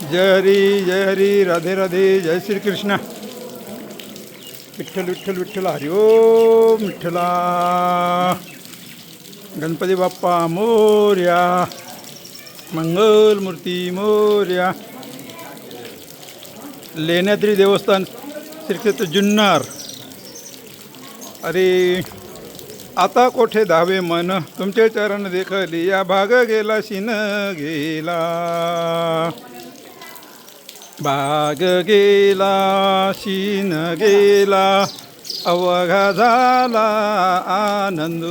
जय हरी जय हरी राधे राधे जय श्री कृष्ण विठ्ठल विठ्ठल विठ्ठल हरी ओम विठ्ठला. गणपती बाप्पा मोर्या. मंगलमूर्ती मोर्या. लेण्याद्री देवस्थान श्रीक्षेत्र जुन्नर. अरे आता कोठे धावे मन? तुमचे चरण देखली या भाग गेला शिन गेला. बाग गेला शिन गेला अवघा झाला आनंद.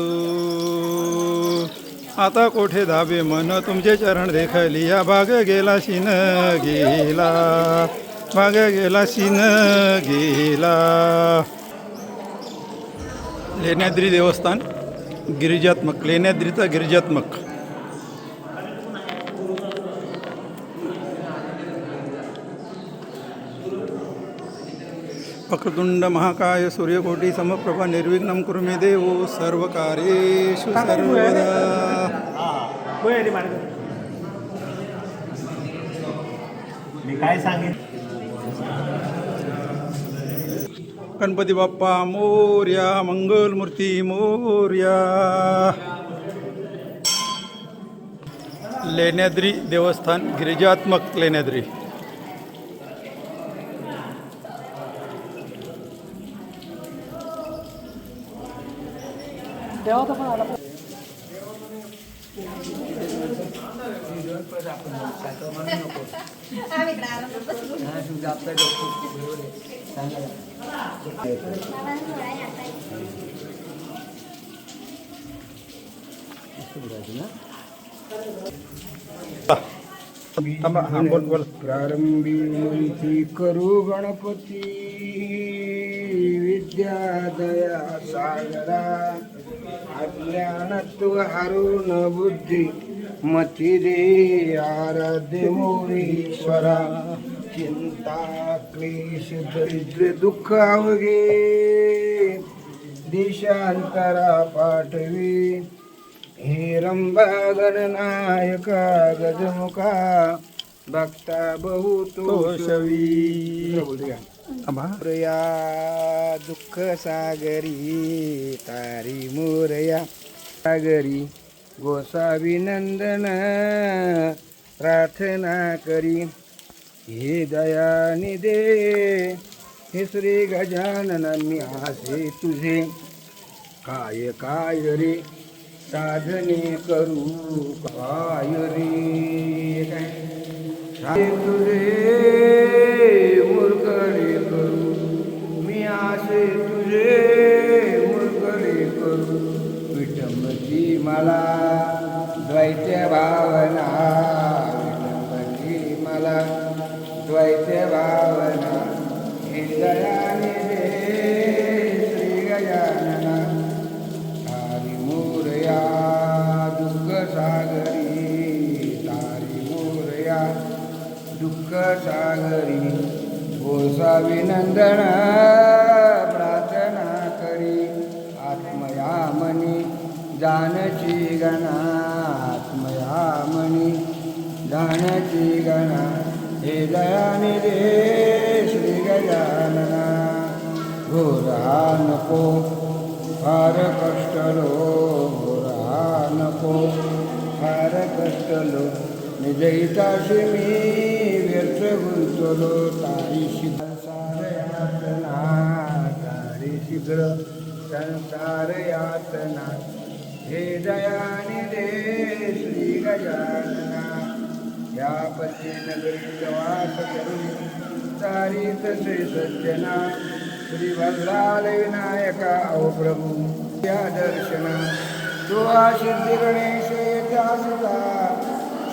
आता कोठे धावे? मन तुमचे चरण देखली. या बाग गेला शिन गेला भाग गेला शिन गेला लेण्याद्री देवस्थान गिरिजात्मक लेण्याद्रीचा गिरिजात्मक. वक्रतुंड महाकाय सूर्यकोटी समप्रभा निर्विघ्नं कुरु मे देव सर्व कार्येषु सर्वदा काय गणपती बाप्पा मोर्या मंगलमूर्ती मोर्या. लेण्याद्री देवस्थान गिरिजात्मक लेण्याद्री. आम्ही इकडे आरामात बसलो. प्रारंभी करू गणपती विद्या दया सागरा अज्ञानत्व हरुण बुद्धी मती दे आराध्य मोरीश्वरा चिंता क्लेश दरिद्र दुःख अवघे देशांतरा पाठवी. हे रंबा गणनायका गजमुखा भक्ता बहुतोषवी बोलूया. प्रिया दुःख सागरी तारी मोरया. सागरी गोसावी नंदन प्रार्थना करी. हे दया निदे हे श्री गजानन मी आसे तुझे. काय काय रे साधने करू काय रे? तुझे मला द्वैत्य भावना विटंबची मला द्वैत्य भावना हे श्री गजानना तारी मोरया दुःख सागरी तारी मोरया दुःख सागरी गोसाविनंदन प्रार्थना जानची गणा आत्मया मनी गणा हे दयाने दे श्री गजानना. घोरा नको फार कष्टलो घोरा नको फार कष्टलो निजयिताशी मी व्यर्थ गुंतलो तारी संसार यातना तारी शीघ्र संसार यातना. हे दयाने दे श्री गजानना. या पती नगरी वास करून तारी तसे सज्जना श्री भद्राल विनायका ओ प्रभू. या दर्शना तो सिद्धी गणेश सुद्धा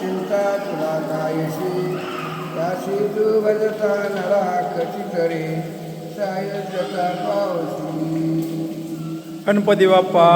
चिंता तुला कायशी त्याशी तू भजता नरा कशी करे सायजता पावशी गणपती बाप्पा.